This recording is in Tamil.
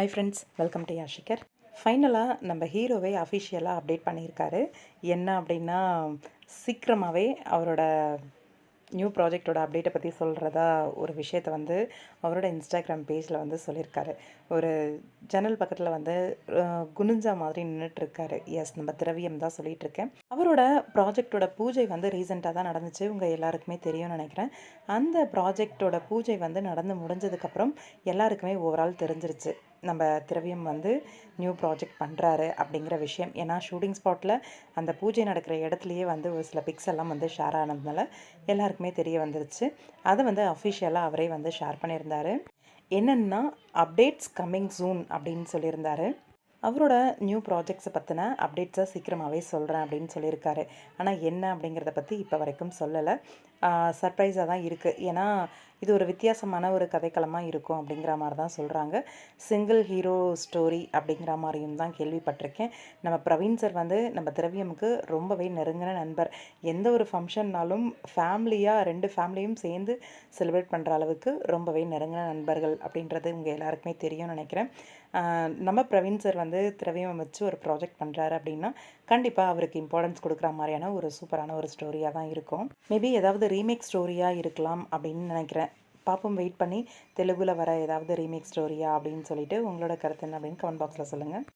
ஹாய் ஃப்ரெண்ட்ஸ் வெல்கம் டு யாஷிகர் ஃபைனலாக நம்ம ஹீரோவை அஃபிஷியலாக அப்டேட் பண்ணியிருக்காரு. என்ன அப்படின்னா சீக்கிரமாகவே அவரோட நியூ ப்ராஜெக்டோட அப்டேட்டை பற்றி சொல்கிறதா ஒரு விஷயத்தை வந்து அவரோட இன்ஸ்டாகிராம் பேஜில் வந்து சொல்லியிருக்காரு. ஒரு ஜன்னல் பக்கத்தில் வந்து குனிஞ்சா மாதிரி நின்றுட்டுருக்காரு எஸ் நம்ம திரவியம் தான் சொல்லிகிட்ருக்கேன் அவரோட ப்ராஜெக்டோட பூஜை வந்து ரீசெண்டாக தான் நடந்துச்சு. உங்கள் எல்லாருக்குமே தெரியும்னு நினைக்கிறேன். அந்த ப்ராஜெக்டோட பூஜை வந்து நடந்து முடிஞ்சதுக்கப்புறம் எல்லாருக்குமே ஓவரால் தெரிஞ்சிருச்சு. நம்ம திரவியம் வந்து நியூ ப்ராஜெக்ட் பண்ணுறாரு அப்படிங்கிற விஷயம். ஏன்னா ஷூட்டிங் ஸ்பாட்டில் அந்த பூஜை நடக்கிற இடத்துலையே வந்து ஒரு சில பிக்ஸ் எல்லாம் வந்து ஷேர் ஆனதுனால எல்லாருக்குமே தெரிய வந்துருச்சு. அதை வந்து அஃபிஷியலாக அவரே வந்து ஷேர் பண்ணியிருந்தார். என்னென்னா அப்டேட்ஸ் கம்மிங் சூன் அப்படின்னு சொல்லியிருந்தாரு. அவரோட நியூ ப்ராஜெக்ட்ஸை பற்றின அப்டேட்ஸை சீக்கிரமாகவே சொல்கிறேன் அப்படின்னு சொல்லியிருக்காரு. ஆனால் என்ன அப்படிங்கிறத பற்றி இப்போ வரைக்கும் சொல்லலை. சர்ப்ரைஸாக தான் இருக்குது ஏன்னா இது ஒரு வித்தியாசமான ஒரு கதைக்களமாக இருக்கும் அப்படிங்கிற மாதிரி தான் சொல்கிறாங்க சிங்கிள் ஹீரோ ஸ்டோரி அப்படிங்கிற மாதிரியும் தான் கேள்விப்பட்டிருக்கேன். நம்ம பிரவீன் சார் வந்து நம்ம திரவியமுக்கு ரொம்பவே நெருங்கின நண்பர். எந்த ஒரு ஃபங்க்ஷன்னாலும் ஃபேமிலியாக ரெண்டு ஃபேமிலியும் சேர்ந்து செலிப்ரேட் பண்ணுற அளவுக்கு ரொம்பவே நெருங்கின நண்பர்கள் அப்படின்றது உங்கள் எல்லாருக்குமே தெரியும்னு நினைக்கிறேன். நம்ம பிரவீன் சார் வந்து திரவியம் வச்சு ஒரு ப்ராஜெக்ட் பண்ணுறாரு அப்படின்னா கண்டிப்பாக அவருக்கு இம்பார்ட்டன்ஸ் கொடுக்குற மாதிரியான ஒரு சூப்பரான ஒரு ஸ்டோரியாக தான் இருக்கும். மேபி ஏதாவது ரீமேக் ஸ்டோரியாக இருக்கலாம் அப்படின்னு நினைக்கிறேன். பாப்போம் வெயிட் பண்ணி தெலுங்கில் வர ஏதாவது ரீமேக் ஸ்டோரியா அப்படின்னு சொல்லிட்டு உங்களோட கருத்து என்ன அப்படின்னு கமெண்ட் பாக்ஸில் சொல்லுங்கள்